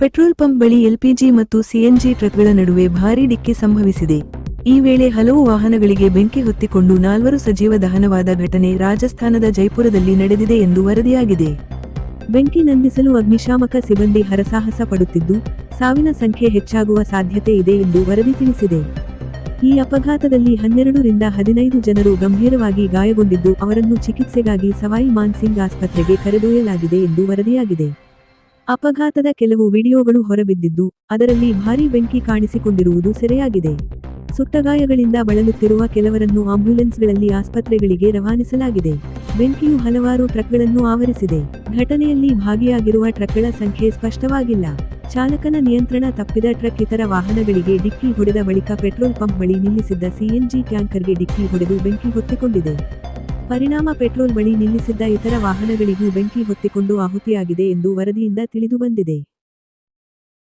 Petrol pump ಬಳಿ LPG ಮತ್ತು CNG ಟ್ರಕ್ಗಳ ನಡುವೆ ಭಾರೀ ಡಿಕ್ಕಿ ಸಂಭವಿಸಿದೆ. ಈ ವೇಳೆ ಹಲವು ವಾಹನಗಳಿಗೆ ಬೆಂಕಿ ಹೊತ್ತಿಕೊಂಡು ನಾಲ್ವರು ಸಜೀವ ದಹನವಾದ ಘಟನೆ ರಾಜಸ್ಥಾನದ ಜೈಪುರದಲ್ಲಿ ನಡೆದಿದೆ ಎಂದು ವರದಿಯಾಗಿದೆ. ಬೆಂಕಿ ನಂದಿಸಲು ಅಗ್ನಿಶಾಮಕ ಸಿಬ್ಬಂದಿ ಹರಸಾಹಸ ಪಡುತ್ತಿದ್ದು, ಸಾವಿನ ಸಂಖ್ಯೆ ಹೆಚ್ಚಾಗುವ ಸಾಧ್ಯತೆ ಇದೆ ಎಂದು ವರದಿ ತಿಳಿಸಿದೆ. ಈ ಅಪಘಾತದಲ್ಲಿ ಹನ್ನೆರಡರಿಂದ ಹದಿನೈದು ಜನರು ಗಂಭೀರವಾಗಿ ಗಾಯಗೊಂಡಿದ್ದು, ಅವರನ್ನು ಚಿಕಿತ್ಸೆಗಾಗಿ ಸವಾಯಿ ಮಾನ್ಸಿಂಗ್ ಆಸ್ಪತ್ರೆಗೆ ಕರೆದೊಯ್ಯಲಾಗಿದೆ ಎಂದು ವರದಿಯಾಗಿದೆ. ಅಪಘಾತದ ಕೆಲವು ವಿಡಿಯೋಗಳು ಹೊರಬಿದ್ದಿದ್ದು, ಅದರಲ್ಲಿ ಭಾರೀ ಬೆಂಕಿ ಕಾಣಿಸಿಕೊಂಡಿರುವುದು ಸೆರೆಯಾಗಿದೆ. ಸುಟ್ಟಗಾಯಗಳಿಂದ ಬಳಲುತ್ತಿರುವ ಕೆಲವರನ್ನು ಆಂಬ್ಯುಲೆನ್ಸ್ಗಳಲ್ಲಿ ಆಸ್ಪತ್ರೆಗಳಿಗೆ ರವಾನಿಸಲಾಗಿದೆ. ಬೆಂಕಿಯು ಹಲವಾರು ಟ್ರಕ್ಗಳನ್ನು ಆವರಿಸಿದೆ. ಘಟನೆಯಲ್ಲಿ ಭಾಗಿಯಾಗಿರುವ ಟ್ರಕ್ಗಳ ಸಂಖ್ಯೆ ಸ್ಪಷ್ಟವಾಗಿಲ್ಲ. ಚಾಲಕನ ನಿಯಂತ್ರಣ ತಪ್ಪಿದ ಟ್ರಕ್ ಇತರ ವಾಹನಗಳಿಗೆ ಡಿಕ್ಕಿ ಹೊಡೆದ ಬಳಿಕ ಪೆಟ್ರೋಲ್ ಪಂಪ್ ಬಳಿ ನಿಲ್ಲಿಸಿದ್ದ ಸಿಎನ್ಜಿ ಟ್ಯಾಂಕರ್ಗೆ ಡಿಕ್ಕಿ ಹೊಡೆದು ಬೆಂಕಿ ಹೊತ್ತಿಕೊಂಡಿದೆ. ಪರಿಣಾಮ ಪೆಟ್ರೋಲ್ ಬಳಿ ನಿಲ್ಲಿಸಿದ್ದ ಇತರ ವಾಹನಗಳಿಗೂ ಬೆಂಕಿ ಹೊತ್ತಿಕೊಂಡು ಆಹುತಿಯಾಗಿದೆ ಎಂದು ವರದಿಯಿಂದ ತಿಳಿದುಬಂದಿದೆ.